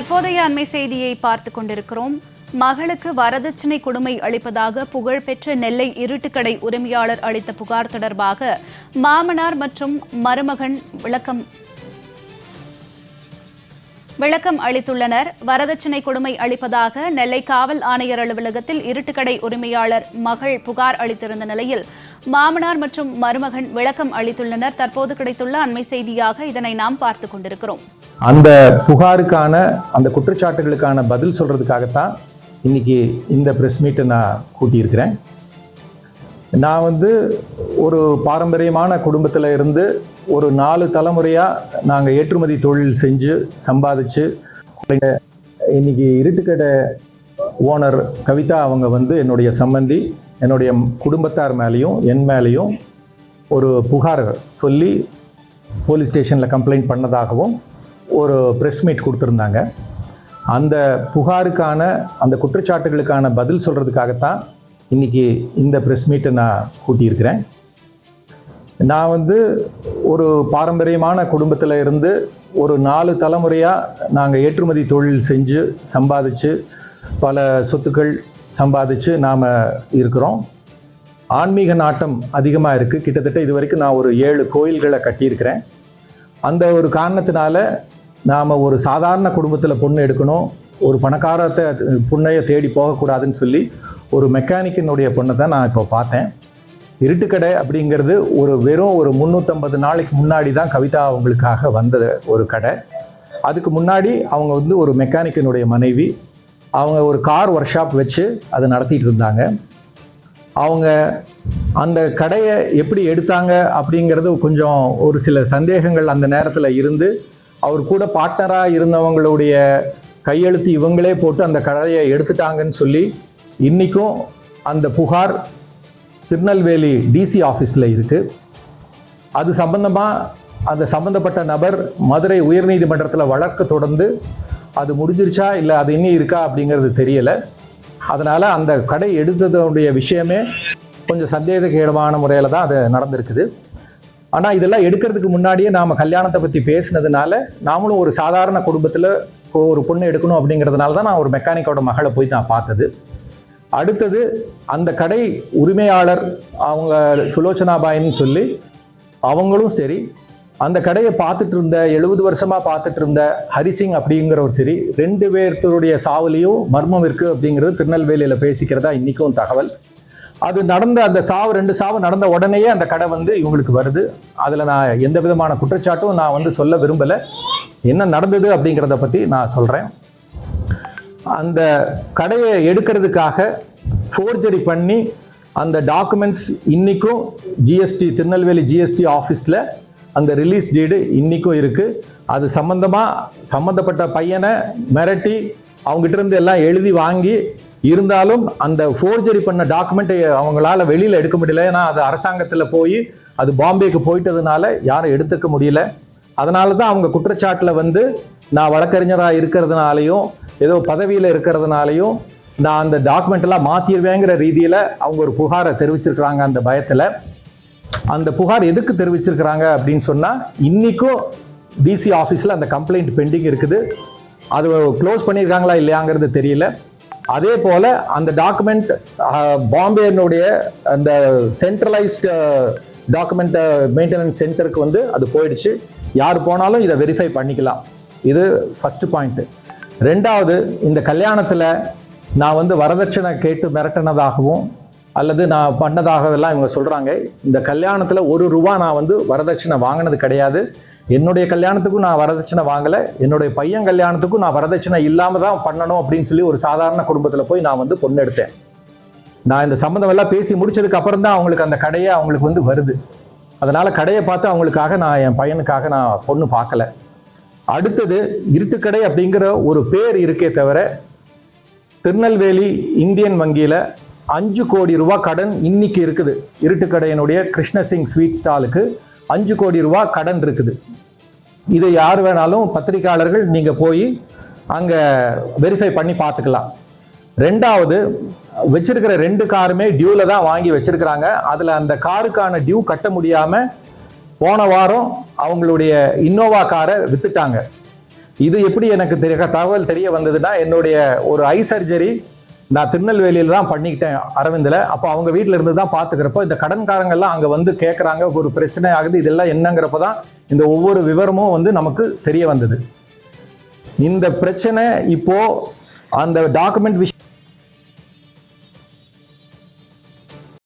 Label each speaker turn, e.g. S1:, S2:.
S1: தற்போதைய அண்மை செய்தியை பார்த்து கொண்டிருக்கிறோம். மகளுக்கு வரதட்சணை கொடுமை அளிப்பதாக புகழ்பெற்ற நெல்லை இருட்டுக்கடை உரிமையாளர் அளித்த புகார் தொடர்பாக மாமனார் மற்றும் மருமகன் விளக்கம் விளக்கம் அளித்துள்ளனர். வரதட்சணை கொடுமை அளிப்பதாக நெல்லை காவல் ஆணையர் அலுவலகத்தில் இருட்டுக்கடை உரிமையாளர் மகள் புகார் அளித்திருந்த நிலையில் மாமனார் மற்றும் மருமகன் விளக்கம் அளித்துள்ளனர். தற்போது கிடைத்துள்ள அண்மை செய்தியாக இதனை நாம் பார்த்துக் கொண்டிருக்கிறோம்.
S2: அந்த புகாருக்கான அந்த குற்றச்சாட்டுகளுக்கான பதில் சொல்கிறதுக்காகத்தான் இன்னைக்கு இந்த ப்ரெஸ் மீட்டை நான் கூட்டியிருக்கிறேன். நான் வந்து ஒரு பாரம்பரியமான குடும்பத்தில் இருந்து ஒரு நாலு தலைமுறையாக நாங்கள் ஏற்றுமதி தொழில் செஞ்சு சம்பாதிச்சு இன்னைக்கு இருட்டுக்கடை ஓனர் கவிதா அவங்க வந்து என்னுடைய சம்பந்தி என்னுடைய குடும்பத்தார் மேலேயும் என் மேலேயும் ஒரு புகார் சொல்லி போலீஸ் ஸ்டேஷனில் கம்ப்ளைண்ட் பண்ணதாகவும் ஒரு ப்ரெஸ் மீட் கொடுத்துருந்தாங்க. அந்த புகாருக்கான அந்த குற்றச்சாட்டுகளுக்கான பதில் சொல்கிறதுக்காகத்தான் இன்றைக்கி இந்த ப்ரெஸ் மீட்டை நான் கூட்டியிருக்கிறேன். நான் வந்து ஒரு பாரம்பரியமான குடும்பத்தில் இருந்து ஒரு நாலு தலைமுறையாக நாங்கள் ஏற்றுமதி தொழில் செஞ்சு சம்பாதிச்சு பல சொத்துக்கள் சம்பாதிச்சு நாம் இருக்கிறோம். ஆன்மீக நாட்டம் அதிகமாக இருக்குது கிட்டத்தட்ட இது வரைக்கும் நான் ஒரு ஏழு கோயில்களை கட்டியிருக்கிறேன். அந்த ஒரு காரணத்தினால நாம் ஒரு சாதாரண குடும்பத்தில் பொண்ணு எடுக்கணும் ஒரு பணக்காரத்தை பொண்ணையை தேடி போகக்கூடாதுன்னு சொல்லி ஒரு மெக்கானிக்கினுடைய பொண்ணை தான் நான் இப்போ பார்த்தேன். இருட்டுக்கடை அப்படிங்கிறது ஒரு வெறும் ஒரு முந்நூற்றம்பது நாளைக்கு முன்னாடி தான் கவிதா அவங்களுக்காக வந்த ஒரு கடை. அதுக்கு முன்னாடி அவங்க வந்து ஒரு மெக்கானிக்கினுடைய மனைவி அவங்க ஒரு கார் ஒர்க் ஷாப் வச்சு அதை நடத்திட்டு இருந்தாங்க. அவங்க அந்த கடையை எப்படி எடுத்தாங்க அப்படிங்கிறது கொஞ்சம் ஒரு சில சந்தேகங்கள் அந்த நேரத்தில் இருந்து அவர் கூட பார்ட்னராக இருந்தவங்களுடைய கையெழுத்து இவங்களே போட்டு அந்த கடையை எடுத்துட்டாங்கன்னு சொல்லி இன்றைக்கும் அந்த புகார் திருநெல்வேலி டிசி ஆஃபீஸில் இருக்குது அது சம்பந்தமாக அந்த சம்பந்தப்பட்ட நபர் மதுரை உயர்நீதிமன்றத்தில் வழக்கு தொடர்ந்து அது முடிஞ்சிருச்சா இல்லை அது இன்னும் இருக்கா அப்படிங்கிறது தெரியலை. அதனால் அந்த கடை எடுத்ததனுடைய விஷயமே கொஞ்சம் சந்தேககீடமான முறையில் தான் அது நடந்திருக்குது. ஆனால் இதெல்லாம் எடுக்கிறதுக்கு முன்னாடியே நாம் கல்யாணத்தை பற்றி பேசினதுனால நாமளும் ஒரு சாதாரண குடும்பத்தில் ஒரு பொண்ணு எடுக்கணும் அப்படிங்கிறதுனால தான் நான் ஒரு மெக்கானிக்கோட மகளை போய் நான் பார்த்தது. அடுத்தது அந்த கடை உரிமையாளர் அவங்க சுலோச்சனாபாயின்னு சொல்லி அவங்களும் சரி அந்த கடையை பார்த்துட்டு இருந்த எழுபது வருஷமாக பார்த்துட்டு இருந்த ஹரிசிங் அப்படிங்கிறவர் சரி ரெண்டு பேர்த்தருடைய சாவுலையும் மர்மம் இருக்குது அப்படிங்கிறது திருநெல்வேலியில் பேசிக்கிறதா இன்றைக்கும் தகவல். அது நடந்த அந்த சாவு ரெண்டு சாவு நடந்த உடனேயே அந்த கடை வந்து இவங்களுக்கு வருது. அதில் நான் எந்த விதமான குற்றச்சாட்டும் நான் வந்து சொல்ல விரும்பலை. என்ன நடந்தது அப்படிங்கிறத பற்றி நான் சொல்கிறேன் அந்த கடையை எடுக்கிறதுக்காக ஃபோர்ஜரி பண்ணி அந்த டாக்குமெண்ட்ஸ் இன்றைக்கும் ஜிஎஸ்டி திருநெல்வேலி ஜிஎஸ்டி ஆஃபீஸில் அந்த ரிலீஸ் டீடு இன்றைக்கும் இருக்குது அது சம்மந்தமாக சம்மந்தப்பட்ட பையனை மிரட்டி அவங்ககிட்ட இருந்து எல்லாம் எழுதி வாங்கி இருந்தாலும் அந்த ஃபோர்ஜரி பண்ண டாக்குமெண்ட்டை அவங்களால வெளியில் எடுக்க முடியல. ஏன்னா அது அரசாங்கத்தில் போய் அது பாம்பேக்கு போயிட்டதுனால யாரும் எடுத்துக்க முடியல. அதனால தான் அவங்க குற்றச்சாட்டில் வந்து நான் வழக்கறிஞராக இருக்கிறதுனாலையும் ஏதோ பதவியில் இருக்கிறதுனாலையும் நான் அந்த டாக்குமெண்ட்டெல்லாம் மாற்றிடுவேங்கிற ரீதியில் அவங்க ஒரு புகாரை தெரிவிச்சிருக்கிறாங்க அந்த பயத்தில். அந்த புகார் எதுக்கு தெரிவிச்சிருக்கிறாங்க அப்படின்னு சொன்னால் இன்றைக்கும் டிசி ஆஃபீஸில் அந்த கம்ப்ளைண்ட் பெண்டிங் இருக்குது. அது க்ளோஸ் பண்ணியிருக்காங்களா இல்லையாங்கிறது தெரியல. அதே போல் அந்த டாக்குமெண்ட் பாம்பேனுடைய அந்த சென்ட்ரலைஸ்டு டாக்குமெண்ட் மெயின்டெனன்ஸ் சென்டருக்கு வந்து அது போயிடுச்சு. யார் போனாலும் இதை வெரிஃபை பண்ணிக்கலாம். இது ஃபஸ்ட்டு பாயிண்ட்டு ரெண்டாவது இந்த கல்யாணத்தில் நான் வந்து வரதட்சணை கேட்டு மிரட்டினதாகவும் அல்லது நான் பண்ணதாகவெல்லாம் இவங்க சொல்கிறாங்க இந்த கல்யாணத்தில் ஒரு ரூபா நான் வந்து வரதட்சணை வாங்கினது கிடையாது. என்னுடைய கல்யாணத்துக்கும் நான் வரதட்சணை வாங்கலை. என்னுடைய பையன் கல்யாணத்துக்கும் நான் வரதட்சணை இல்லாமல் தான் பண்ணணும் அப்படின்னு சொல்லி ஒரு சாதாரண குடும்பத்தில் போய் நான் வந்து பொண்ணு எடுத்தேன். நான் இந்த சம்மந்தம் எல்லாம் பேசி முடிச்சதுக்கு அப்புறம் தான் அவங்களுக்கு அந்த கடையை அவங்களுக்கு வந்து வருது. அதனால் கடையை பார்த்து அவங்களுக்காக நான் என் பையனுக்காக நான் பொண்ணு பார்க்கல. அடுத்தது இருட்டுக்கடை அப்படிங்கிற ஒரு பேர் இருக்கே தவிர திருநெல்வேலி இந்தியன் வங்கியில் அஞ்சு கோடி ரூபா கடன் இன்னைக்கு இருக்குது. இருட்டுக்கடையினுடைய கிருஷ்ணசிங் ஸ்வீட் ஸ்டாலுக்கு அஞ்சு கோடி ரூபா கடன் இருக்குது. இதை யார் வேணாலும் பத்திரிக்கையாளர்கள் நீங்கள் போய் அங்கே வெரிஃபை பண்ணி பார்த்துக்கலாம். ரெண்டாவது வச்சிருக்கிற ரெண்டு காருமே டியூவில் தான் வாங்கி வச்சிருக்கிறாங்க. அதில் அந்த காருக்கான டியூ கட்ட முடியாமல் போன வாரம் அவங்களுடைய இன்னோவா காரை வித்துட்டாங்க. இது எப்படி எனக்கு தெரிய தகவல் தெரிய வந்ததுன்னா என்னுடைய ஒரு ஐ சர்ஜரி நான் திருநெல்வேலியில் தான் பண்ணிக்கிட்டேன் அரவிந்தில். அப்போ அவங்க வீட்டில் இருந்து தான் பார்த்துக்கிறப்போ இந்த கடன்காரங்கள்லாம் அங்கே வந்து கேட்குறாங்க ஒரு பிரச்சனை ஆகுது இதெல்லாம் என்னங்கிறப்ப தான் இந்த ஒவ்வொரு விவரமும் வந்து நமக்கு தெரிய வந்தது. இந்த பிரச்சனை இப்போ அந்த டாக்குமெண்ட் விஷயம்